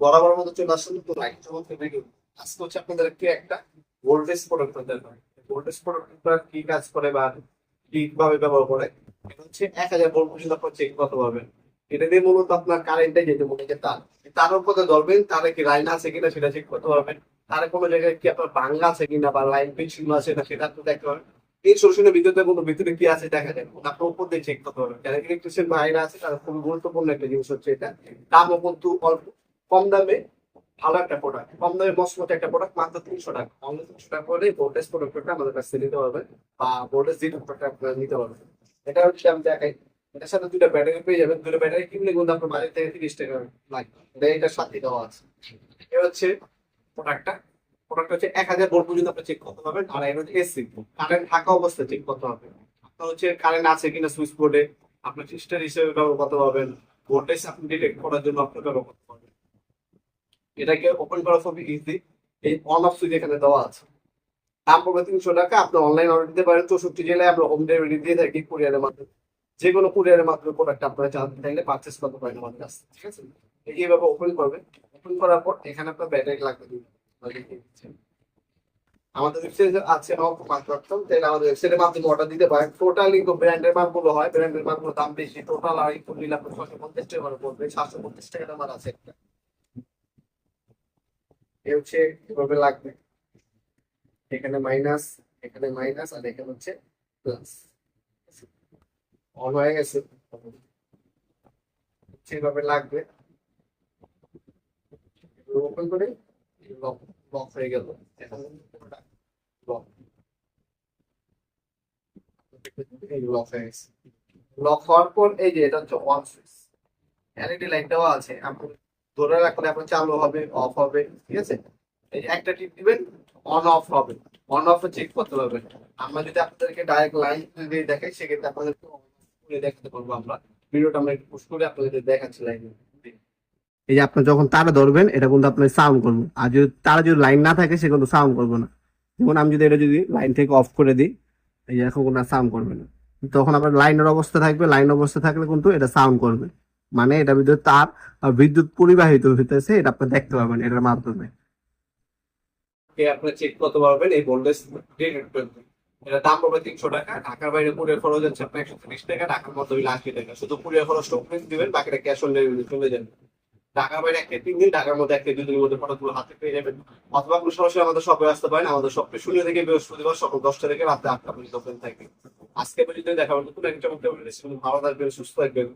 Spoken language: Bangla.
বরাবর মতো চলে তো লাইক আজকে হচ্ছে একটা ভোল্টেজ প্রোডাক্ট ভোল্টেজ প্রোডাক্টটা কি কাজ করে বা কীভাবে ব্যবহার করে? এটা হচ্ছে এক হাজার ভোল্ট পর্যন্ত আপনার চেক করতে পারবেন। এটা দিয়ে মূলত আপনার কারেন্টে যেতে মনে যে তার তার উপরে ধরবেন, তারে কি লাইন আছে কিনা সেটা চেক করতে পারবেন। তার কোনো জায়গায় কি আপনার বাংলা আছে কিনা বা লাইন পেন্সিল আছে না সেটা তো দেখতে পারবেন। এই সলিউশনের ভিতরে কোনো ভিতরে কি আছে দেখা যায় আপনার উপর দিয়ে চেক করতে পারবেন যারা ইলেকট্রিশিয়ান ভাইরা আছে, তার খুবই গুরুত্বপূর্ণ একটা জিনিস হচ্ছে এটা। দামও কিন্তু অল্প, কম দামে ভালো একটা প্রোডাক্ট কম দামে মসমত একটা প্রোডাক্ট মাত্র তিনশো টাকা। অনলি তিনশো টাকা করে ভোল্টেজ প্রোডাক্টটা আমাদের কাছে নিতে পারবেন বা ভোল্টেজ ডিটেক্টরটা আপনারা নিতে পারবেন। এটা হচ্ছে আমি দেখাই। এটার সাথে দুটো ব্যাটারি পেয়ে যাবেন। দুটো ব্যাটারি কিনলে কিন্তু আপনার বাড়ি থেকে তিরিশ টাকা লাগবে। এটা সাথে দেওয়া আছে। এ হচ্ছে প্রোডাক্টটা এটা ওপেন করা ইজি এই অন অফ সুইচ এখানে দেওয়া আছে। তিনশো টাকা। আপনি অনলাইন অর্ডার দিতে পারেন। চৌষট্টি জেলায় আমরা হোম ডেলিভারি দিয়ে থাকি কুরিয়ারের মাধ্যমে। যে কোনো কুরিয়ারের মাধ্যমে প্রোডাক্ট আপনারা চালাতে চাইলে পারচেস করতে পারেন আমাদের কাছে ঠিক আছে? এইভাবে ওপেন করবে ওপেন করার পর এখানে আপনার ব্যাটারি লাগবে। আমাদের ওয়েবসাইটে আছে অফ তাহলে আমাদের ওয়েবসাইটের মাধ্যমে অর্ডার দিতে পারেন। টোটালি ব্র্যান্ডের মালগুলো হয়। ব্র্যান্ডের মালগুলো দাম বেশি। টোটাল আর একটু নিলে আপনার ছশো পঞ্চাশ টাকা করে পড়বে। সাতশো পঞ্চাশ টাকা আমার আছে একটা। এ হচ্ছে কীভাবে লাগবে? এখানে মাইনাস এখানে মাইনাস আর এখানে হচ্ছে প্লাস অন হয়ে গেছে। সেভাবে লাগবে? ওপেন করে লক লক হয়ে গেল। হওয়ার পর এই যে এটা হচ্ছে অন দেওয়া আছে। ধরে হবে অফ হবে, ঠিক আছে? এই একটা দিবেন অন অফ হবে। অন অফ চেক করতে পারবেন আমরা যদি আপনাদেরকে ডাইরেক্ট লাইন দেখাই, সেক্ষেত্রে আপনাদেরকে দেখাতে পারব আমরা। ভিডিওটা আমরা পুশ করে আপনাদের দেখাচ্ছি লাইন এই যে আপনি যখন তারা ধরবেন, এটা কিন্তু আপনার সাউন্ড করবে। আর যদি তারা যদি লাইন না থাকে, সে কিন্তু সাউন্ড করবে না। যেমন আমি যদি এটা যদি লাইন থেকে অফ করে দিই, এই যে এখন কোনো সাউন্ড করবে না। তখন আপনার লাইনের অবস্থা থাকবে লাইন অবস্থা থাকলে কিন্তু এটা সাউন্ড করবে। মানে এটা বিদ্যুৎ তার বিদ্যুৎ পরিবাহিত হইতেছে, এটা আপনি দেখতে পাবেন এটার মাধ্যমে। আপনি চেক করতে পারবেন, এই ভোল্টেজ এটা দাম পড়বে তিনশো টাকা, ঢাকার বাইরে পুরের খরচ হচ্ছে আপনার একশো তিরিশ টাকা, ঢাকার হইলে আশি টাকা। শুধু পুরের খরচটা দিবেন, বাকিটা ক্যাশ অন ডেলিভারি চলে যাবে। ঢাকার বাইরে একটা তিন দিন, ঢাকার মধ্যে একটা দুই দিনের মধ্যে প্রোডাক্টগুলো হাতে পেয়ে যাবেন। অথবা আপনি সরাসরি আমাদের শপে আসতে পারেন। আমাদের শপে শূন্য থেকে বৃহস্পতিবার সকাল দশটা থেকে রাত্রে আটটা পর্যন্ত ওপেন থাকবে আজকে পর্যন্ত দেখাবেন নতুন একটা ভালো থাকবেন, সুস্থ থাকবেন।